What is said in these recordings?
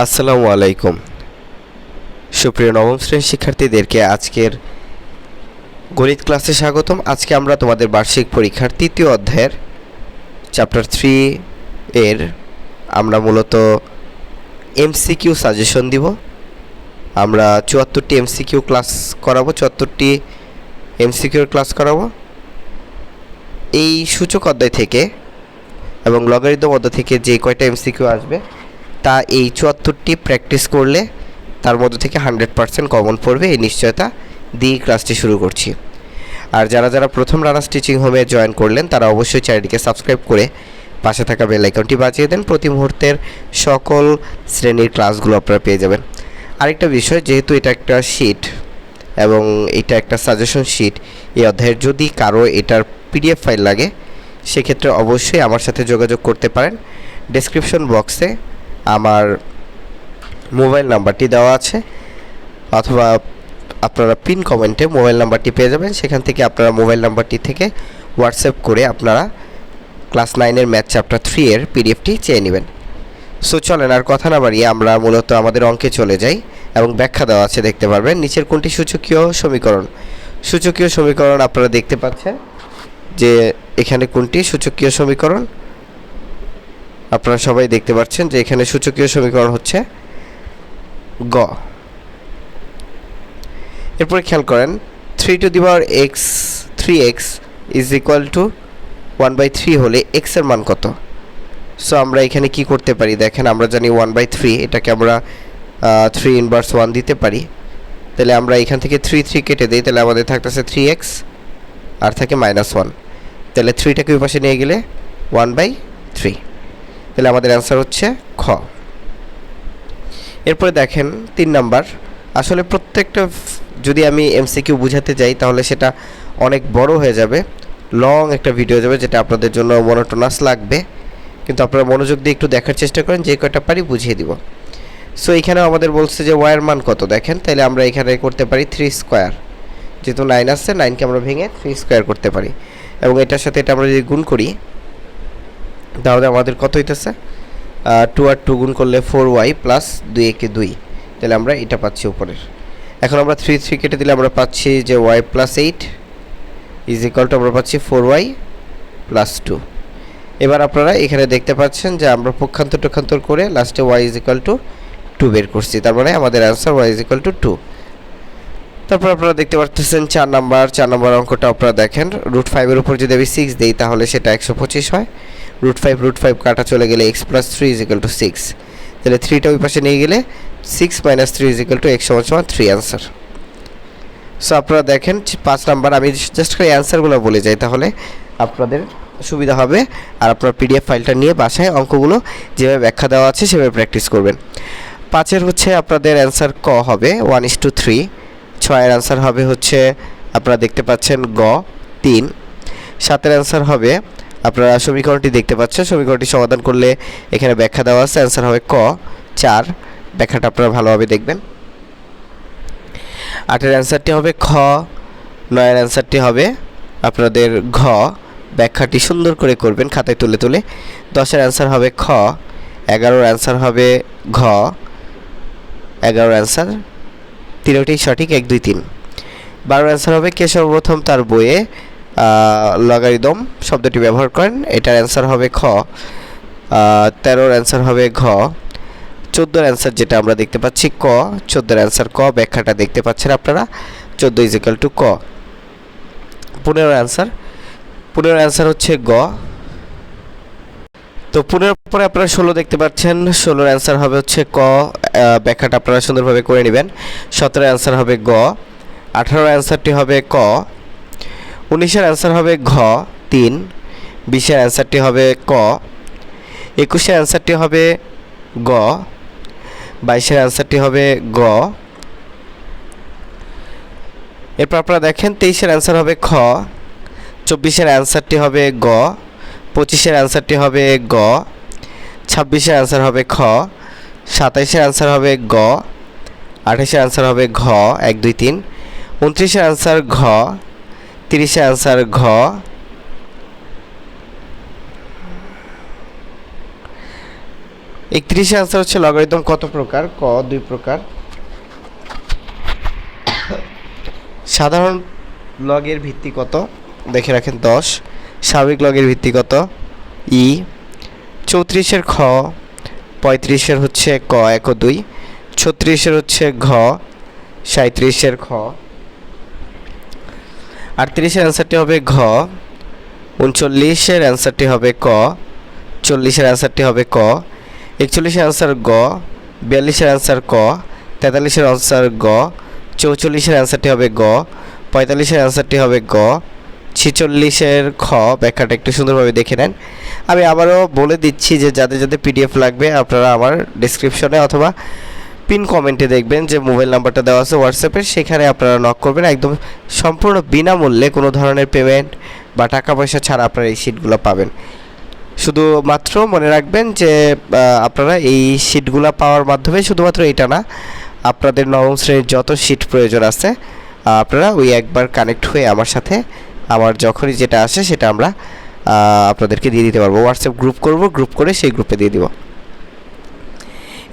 আসসালামু আলাইকুম। সুপ্রিয় নবম শ্রেণির শিক্ষার্থীদেরকে আজকের গণিত ক্লাসে স্বাগতম। আজকে আমরা তোমাদের বার্ষিক পরীক্ষার তৃতীয় অধ্যায়ের চ্যাপ্টার থ্রি এর আমরা মূলত এমসিকিউ সাজেশন দিব। আমরা চুয়াত্তরটি এমসিকিউ ক্লাস করাবো, চুয়াত্তরটি এমসিকিউর ক্লাস করাবো। এই সূচক অধ্যায় থেকে এবং লগারিদম অধ্যায় থেকে যে কয়টা এমসিকিউ আসবে তা এই চুয়াত্তরটি প্র্যাকটিস করলে তার মধ্যে থেকে হান্ড্রেড পার্সেন্ট কমন পড়বে, এই নিশ্চয়তা দিয়ে ক্লাসটি শুরু করছি। আর যারা যারা প্রথম রানা স্টিচিং হোমে জয়েন করলেন, তারা অবশ্যই চ্যানেলটিকে সাবস্ক্রাইব করে পাশে থাকা বেল আইকনটি বাজিয়ে দেন। প্রতি মুহূর্তের সকল শ্রেণির ক্লাসগুলো আপনারা পেয়ে যাবেন। আরেকটা বিষয়, যেহেতু এটা একটা শিট এবং এটা একটা সাজেশন শিট এই অধ্যায়ের যদি কারও এটার পিডিএফ ফাইল লাগে, সেক্ষেত্রে অবশ্যই আমার সাথে যোগাযোগ করতে পারেন। ডেসক্রিপশন বক্সে আমার মোবাইল নাম্বারটি দেওয়া আছে, অথবা আপনারা পিন কমেন্টে মোবাইল নাম্বারটি পেয়ে যাবেন। সেখান থেকে আপনারা মোবাইল নাম্বারটি থেকে হোয়াটসঅ্যাপ করে আপনারা ক্লাস নাইনের ম্যাথ চ্যাপ্টার থ্রি এর পিডিএফটি চেয়ে নেবেন। সো চলেন, আর কথা না বাড়িয়ে আমরা মূলত আমাদের অঙ্কে চলে যাই এবং ব্যাখ্যা দেওয়া আছে, দেখতে পারবেন। নিচের কোনটি সূচকীয় সমীকরণ? সূচকীয় সমীকরণ আপনারা দেখতে পাচ্ছেন যে এখানে কোনটি সূচকীয় সমীকরণ? আপনারা সবাই দেখতে পাচ্ছেন যে এখানে সূচকীয় সমীকরণ হচ্ছে গ। এরপরে খেয়াল করেন three to the power X three X is equal to one by three হলে এক্সের মান কত? সো আমরা এখানে কি করতে পারি? দেখেন, আমরা জানি ওয়ান বাই থ্রি এটাকে আমরা থ্রি ইনভার্স ওয়ান দিতে পারি। তাহলে আমরা এখান থেকে থ্রি থ্রি কেটে দিই, তাহলে আমাদের থাকতেছে থ্রি এক্স আর থাকে মাইনাস ওয়ান তাহলে থ্রিটাকে ওই পাশে নিয়ে গেলে ওয়ান বাই তাহলে আমাদের অ্যান্সার হচ্ছে খ। এরপরে দেখেন তিন নাম্বার, আসলে প্রত্যেকটা যদি আমি এমসিকিউ বুঝাতে যাই তাহলে সেটা অনেক বড় হয়ে যাবে। লং একটা ভিডিও যাবে যেটা আপনাদের জন্য মনোটোনাস লাগবে। কিন্তু আপনারা মনোযোগ দিয়ে একটু দেখার চেষ্টা করেন, যে কয়টা পারি বুঝিয়ে দিব। সো এখানেও আমাদের বলছে যে ওয়ার মান কত দেখেন, তাহলে আমরা এখানে করতে পারি থ্রি স্কোয়ার যেহেতু নাইন আসছে নাইনকে আমরা ভেঙে থ্রি স্কোয়ার করতে পারি। এবং এটার সাথে এটা আমরা যদি গুণ করি তাহলে আমাদের কত হইতেছে? টু আর টু গুণ করলে ফোর ওয়াই প্লাস দুই একে দুই। তাহলে আমরা এটা পাচ্ছি উপরের। এখন আমরা থ্রি থ্রি কেটে দিলে আমরা পাচ্ছি যে Y plus eight is equal to আমরা পাচ্ছি ফোর ওয়াই প্লাস টু এবার আপনারা এখানে দেখতে পাচ্ছেন যে আমরা পক্ষান্তর টক্ষান্তর করে লাস্টে Y is equal to two বের করছি। তার মানে আমাদের answer Y is equal to two তারপর আপনারা দেখতে পাচ্ছেন চার নাম্বার চার নাম্বার অঙ্কটা আপনারা দেখেন। রুট ফাইভের উপর যদি আমি সিক্স দিই, তাহলে সেটা একশো পঁচিশ হয়। রুট ফাইভ রুট ফাইভ কাটা চলে গেলে X plus three is equal to six তাহলে থ্রিটা ওই পাশে নিয়ে গেলে six minus three is equal to X সমান সমান থ্রি অ্যান্সার সো আপনারা দেখেন পাঁচ নাম্বার, আমি জাস্ট করে অ্যান্সারগুলো বলে যাই তাহলে। আপনাদের সুবিধা হবে। আর আপনার পিডিএফ ফাইলটা নিয়ে বাসায় অঙ্কগুলো যেভাবে ব্যাখ্যা দেওয়া আছে সেভাবে প্র্যাকটিস করবেন। পাঁচের হচ্ছে আপনাদের অ্যান্সার ক হবে? ওয়ান ইস টু থ্রি ছয়ের অ্যান্সার হবে হচ্ছে, আপনারা দেখতে পাচ্ছেন গ, তিন। সাতের অ্যান্সার হবে, আপনারা সমীকরণটি দেখতে পাচ্ছেন সমীকরণটি সমাধান করলে এখানে ব্যাখ্যা দেওয়া আছে অ্যান্সার হবে ক, চার। ব্যাখ্যাটা আপনারা ভালোভাবে দেখবেন। আটের অ্যান্সারটি হবে খ, নয়ের অ্যান্সারটি হবে আপনাদের ঘ। ব্যাখ্যাটি সুন্দর করে করবেন খাতায় তুলে তুলে। দশের অ্যান্সার হবে খ, এগারোর অ্যান্সার হবে ঘ। এগারোর অ্যান্সার তিনটি সঠিক, এক, দুই, তিন। বারোর অ্যান্সার হবে কে সর্বপ্রথম তার বইয়ে লগারিদম শব্দটি ব্যবহার করেন। এটার অ্যান্সার হবে খ। তেরোর অ্যান্সার হবে ঘ। চোদ্দোর অ্যান্সার যেটা আমরা দেখতে পাচ্ছি ক। চোদ্দোর অ্যান্সার ক, ব্যাখ্যাটা দেখতে পাচ্ছেন আপনারা। চোদ্দ ইজিক্যাল টু ক। পনেরোর অ্যান্সার পনেরোর অ্যান্সার হচ্ছে গ। তো পনেরোর পরে আপনারা ষোলো দেখতে পাচ্ছেন, ষোলোর অ্যান্সার হবে হচ্ছে ক ব্যাখ্যাটা আপনারা সুন্দরভাবে করে নেবেন। সতেরো অ্যান্সার হবে গ, আঠারো অ্যান্সারটি হবে ক, উনিশের অ্যান্সার হবে ঘ, তিন, বিশের অ্যান্সারটি হবে ক, একুশের অ্যান্সারটি হবে গ, বাইশের অ্যান্সারটি হবে গ। এরপর আপনারা দেখেন, তেইশের অ্যান্সার হবে খ, চব্বিশের অ্যান্সারটি হবে গ পঁচিশের অ্যান্সারটি হবে গ, ছাব্বিশের অ্যান্সার হবে খ, সাতাইশের অ্যান্সার হবে গ আঠাশের অ্যান্সার হবে ঘ, এক, দুই, তিন, উনত্রিশের অ্যান্সার ঘ, তিরিশের অ্যান্সার ঘ, একত্রিশের আনসার হচ্ছে লগারিদম কত প্রকার? ক, দুই প্রকার। সাধারণ লগের ভিত্তি কত? দেখে রাখেন দশ। স্বাভাবিক লগের ভিত্তি কত? ই, চৌত্রিশের খ, পঁয়ত্রিশের হচ্ছে ক, এক দুই। ছত্রিশের হচ্ছে ঘ সাঁত্রিশের খ। আটত্রিশের অ্যান্সারটি হবে ঘ। উনচল্লিশের অ্যান্সারটি হবে ক। চল্লিশের অ্যান্সারটি হবে ক। একচল্লিশের অ্যান্সার গ, বিয়াল্লিশের অ্যান্সার ক, তেতাল্লিশের অ্যান্সার গ, চৌচল্লিশের অ্যান্সারটি হবে গ, পঁয়তাল্লিশের অ্যান্সারটি হবে গ ছিচল্লিশের খ ব্যাখ্যাটা একটু সুন্দরভাবে দেখে নেন। আমি আবারও বলে দিচ্ছি যে যাদের যাদের পিডিএফ লাগবে, আপনারা আমার ডিসক্রিপশনে অথবা পিন কমেন্টে দেখবেন যে মোবাইল নাম্বারটা দেওয়া আছে হোয়াটসঅ্যাপের সেখানে আপনারা নক করবেন। একদম সম্পূর্ণ বিনামূল্যে কোনো ধরনের পেমেন্ট বা টাকা পয়সা ছাড়া আপনারা এই সিটগুলো পাবেন। শুধুমাত্র মনে রাখবেন যে আপনারা এই সিটগুলো পাওয়ার মাধ্যমে শুধুমাত্র এটা না, আপনাদের নবম শ্রেণির যত সিট প্রয়োজন আছে আপনারা ওই একবার কানেক্ট হয়ে আমার সাথে আমার যখনই যেটা আসে সেটা আমরা আপনাদেরকে দিয়ে দিতে পারব। হোয়াটসঅ্যাপ গ্রুপ করব গ্রুপ করে সেই গ্রুপে দিয়ে দিব।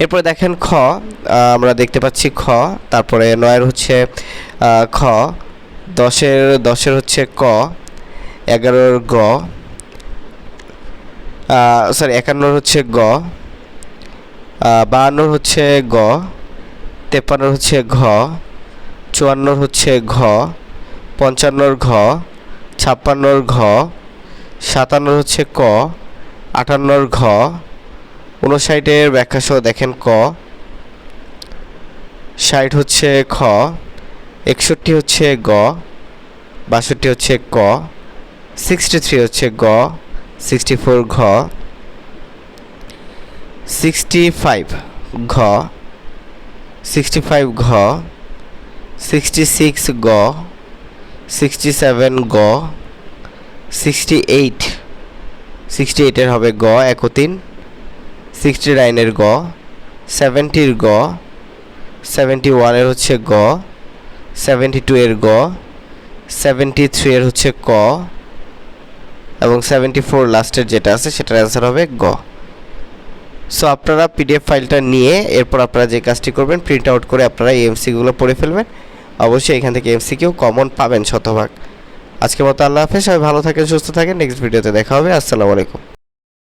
এরপরে দেখেন খ আমরা দেখতে পাচ্ছি খ, তারপরে নয়ের হচ্ছে খ, দশের দশের হচ্ছে ক, এগারোর গ সরি একান্নর হচ্ছে গ বাহান্নর হচ্ছে গ, তেপ্পান্নর হচ্ছে ঘ, চুয়ান্নর হচ্ছে ঘ, পঞ্চান্নর ঘ ছাপ্পান্নর ঘ, সাতান্নর হচ্ছে ক, আটান্নর ঘ উনষাটের ব্যাখ্যা সহ দেখেন ক, ষাট হচ্ছে খ, একষট্টি হচ্ছে গ, বাষট্টি হচ্ছে ক, সিক্সটি থ্রি হচ্ছে গ, সিক্সটি ফোর ঘ, সিক্সটি ফাইভ ঘ, সিক্সটি ফাইভ ঘ, সিক্সটি সিক্স গ সিক্সটি সেভেন গ সিক্সটি এইট সিক্সটি এইটের হবে গ এক ও তিন সিক্সটি নাইনের গ সেভেন্টির গ সেভেন্টি ওয়ানের হচ্ছে গ সেভেন্টি টু এর গ সেভেন্টি থ্রি এর হচ্ছে ক, এবং সেভেন্টি ফোর লাস্টের যেটা আছে সেটার অ্যান্সার হবে গ। সো আপনারা পিডিএফ ফাইলটা নিয়ে এরপর আপনারা যে কাজটি করবেন প্রিন্ট আউট করে আপনারা এই এমসিগুলো পড়ে ফেলবেন। অবশ্যই এখান থেকে এমসিকিউ কমন পাবেন শতভাগ। আজকের মতো আল্লাহ হাফেজ, সবাই ভালো থাকেন, সুস্থ থাকেন। নেক্সট ভিডিওতে দেখা হবে। আসসালামু আলাইকুম।